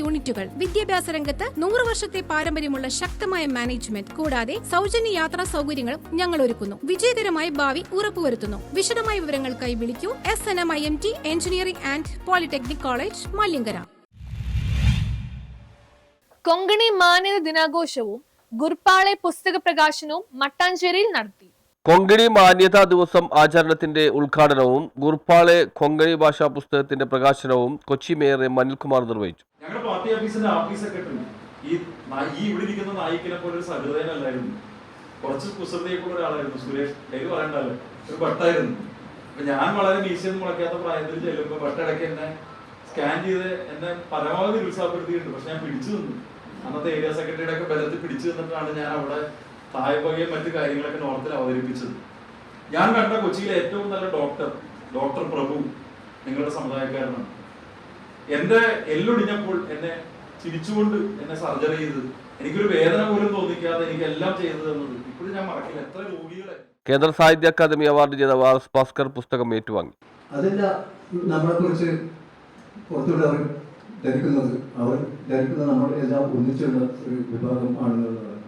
യൂണിറ്റുകൾ. വിദ്യാഭ്യാസ രംഗത്ത് നൂറ് വർഷത്തെ പാരമ്പര്യമുള്ള ശക്തമായ മാനേജ്മെന്റ്. കൂടാതെ സൗജന്യ യാത്രാ സൗകര്യങ്ങളും ഞങ്ങൾ ഒരുക്കുന്നു വിജയകരമായ ഭാവി ഉറപ്പുവരുത്തുന്നു. വിശദമായ വിവരങ്ങൾക്കായി വിളിക്കൂ. S N M I M T engineering and polytechnic college Maliankara. Konkani മാന്യത ദിനാഘോഷവും ഗുർപ്പാളെ പുസ്തക പ്രകാശനവും മട്ടാഞ്ചേരിയിൽ നടത്തി. കൊങ്കണി മാന്യതാ ദിവസം ആചരണത്തിന്റെ ഉദ്ഘാടനവും ഗുർപ്പാളെ കൊങ്കണി ഭാഷാ പുസ്തകത്തിന്റെ പ്രകാശനവും കൊച്ചി മേയർ എം അനിൽകുമാർ നിർവഹിച്ചു. ഞങ്ങളുടെ പാർട്ടി ഓഫീസിന്റെ ആഫീസ് സെക്രട്ടറി ഈ ഈ ഇവിടെ ഇരിക്കുന്ന നായിക്കിനെ പോലെ ഒരു സഹൃദയനല്ലായിരുന്നു. കുറച്ച് കുസൃതയൊക്കെയുള്ള ഒരാളായിരുന്നു. സുരേഷ് പേര് പറയണ്ടല്ലോ? ഒരു ഭട്ടായിരുന്നു. അപ്പൊ ഞാൻ വളരെ മീശയൊന്നും മുളയ്ക്കാത്ത പ്രായത്തിൽ ചെല്ലുമ്പോ ഭട്ടടയ്ക്ക് എന്നെ സ്കാൻ ചെയ്ത് എന്നെ പരമാവധി ഉത്സാഹപ്പെടുത്തിയിട്ടുണ്ട്. പക്ഷെ ഞാൻ പിടിച്ചു നിന്നു. അന്നത്തെ ഏരിയ സെക്രട്ടറിയുടെ ഒക്കെ ബലത്തിൽ പിടിച്ചു നിന്നിട്ടാണ് ഞാൻ അവിടെ തായ്പകയും മറ്റു കാര്യങ്ങളൊക്കെ നോർത്തിൽ അവതരിപ്പിച്ചത്. ഞാൻ കണ്ട കൊച്ചിയിലെ ഏറ്റവും നല്ല ഡോക്ടർ ഡോക്ടർ പ്രഭു നിങ്ങളുടെ സമുദായക്കാരനാണ്. എന്റെ എല്ലൊടിഞ്ഞപ്പോൾ എന്നെ ചിരിച്ചുകൊണ്ട് എന്നെ സർജറി ചെയ്തത്. എനിക്കൊരു വേദന പോലും തോന്നിക്കാതെ എനിക്ക് എല്ലാം ചെയ്തു തന്നത് ഇപ്പോഴും ഞാൻ മറക്കില്ല. എത്ര രോഗികളെ. കേന്ദ്ര സാഹിത്യ അക്കാദമി അവാർഡ് ജേതാവ് ആർ എസ് ഭാസ്കർ പുസ്തകം ഏറ്റുവാങ്ങി. കുറിച്ച് നമ്മളെക്കുറിച്ച് പുറത്തുള്ളവർ ധരിക്കുന്നത് അവർ ധരിക്കുന്നത് നമ്മൾ എല്ലാം ഒന്നിച്ചുള്ള ഒരു വിഭാഗം ആണെന്നുള്ളതാണ്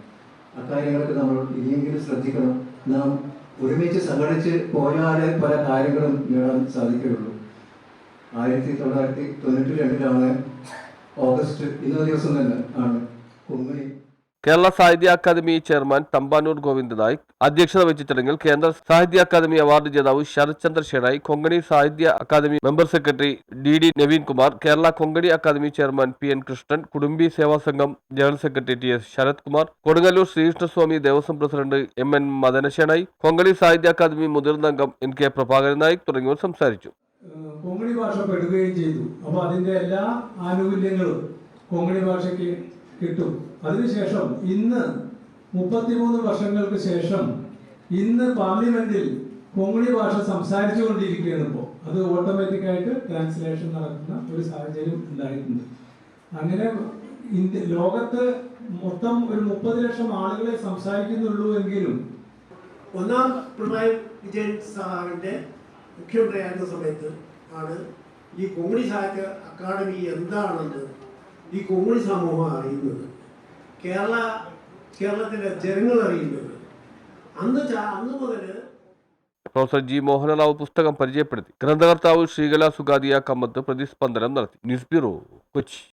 അക്കാര്യങ്ങളൊക്കെ നമ്മൾ ഇനിയെങ്കിലും ശ്രദ്ധിക്കണം. നാം ഒരുമിച്ച് സംഘടിച്ച് പോയാലേ പല കാര്യങ്ങളും നേടാൻ സാധിക്കുകയുള്ളൂ. ആയിരത്തി തൊള്ളായിരത്തി തൊണ്ണൂറ്റി രണ്ടിലാണ് ഓഗസ്റ്റ് ഇന്ന ദിവസം തന്നെ ആണ് കുമ്മി. കേരള സാഹിത്യ അക്കാദമി ചെയർമാൻ തമ്പാനൂർ ഗോവിന്ദ നായിക് അധ്യക്ഷത വഹിച്ച ചടങ്ങിൽ കേന്ദ്ര സാഹിത്യ അക്കാദമി അവാർഡ് ജേതാവ് Sarath Chandra Shedai Konkani Sahitya Akademi member secretary D D Naveen Kumar Kerala Konkani Akademi chairman P N Krishnan Kudumbi Seva Sangham general secretary T S Sarath Kumar Kodungallur Sreekrishnaswamy Devaswom president M N Madanashenoy Konkani Sahitya Akademi മുതിർന്ന അംഗം N K Prabhakaran Naik തുടങ്ങിയവർ സംസാരിച്ചു. ഏഹ് കൊങ്കണി ഭാഷ പെടുകയും ചെയ്തു. അപ്പോൾ അതിന്റെ എല്ലാ ആനുകൂല്യങ്ങളും കൊങ്കണി ഭാഷയ്ക്ക് കിട്ടും. അതിനുശേഷം ഇന്ന് മുപ്പത്തിമൂന്ന് വർഷങ്ങൾക്ക് ശേഷം ഇന്ന് പാർലമെന്റിൽ കൊങ്കണി ഭാഷ സംസാരിച്ചു കൊണ്ടിരിക്കുകയാണ് ഇപ്പോൾ അത് ഓട്ടോമാറ്റിക്കായിട്ട് ട്രാൻസ്ലേഷൻ നടക്കുന്ന ഒരു സാഹചര്യം ഉണ്ടായിട്ടുണ്ട്. അങ്ങനെ ഇന്ത്യ ലോകത്ത് മൊത്തം ഒരു മുപ്പത് ലക്ഷം ആളുകളെ സംസാരിക്കുന്നുള്ളൂ എങ്കിലും ഒന്നാം പിണറായി വിജയൻ സാറിന്റെ മുഖ്യമന്ത്രിയായിരുന്ന സമയത്ത് ആണ് ഈ കോമഡി സാഹിത്യ അക്കാദമി എന്താണെന്ന് ഈ കൊങ്ങണി സമൂഹം അറിയുന്നത്. കേരള കേരളത്തിലെ ജനങ്ങൾ അറിയുന്നത്. അന്ന് അന്ന് മുതൽ പ്രൊഫസർ ജി മോഹനറാവ് പുസ്തകം പരിചയപ്പെടുത്തി. ഗ്രന്ഥകർത്താവ് ശ്രീകല സുഗാദിയ കമ്മത്ത് പ്രതിസ്പന്ദനം നടത്തി. News bureau Kochi.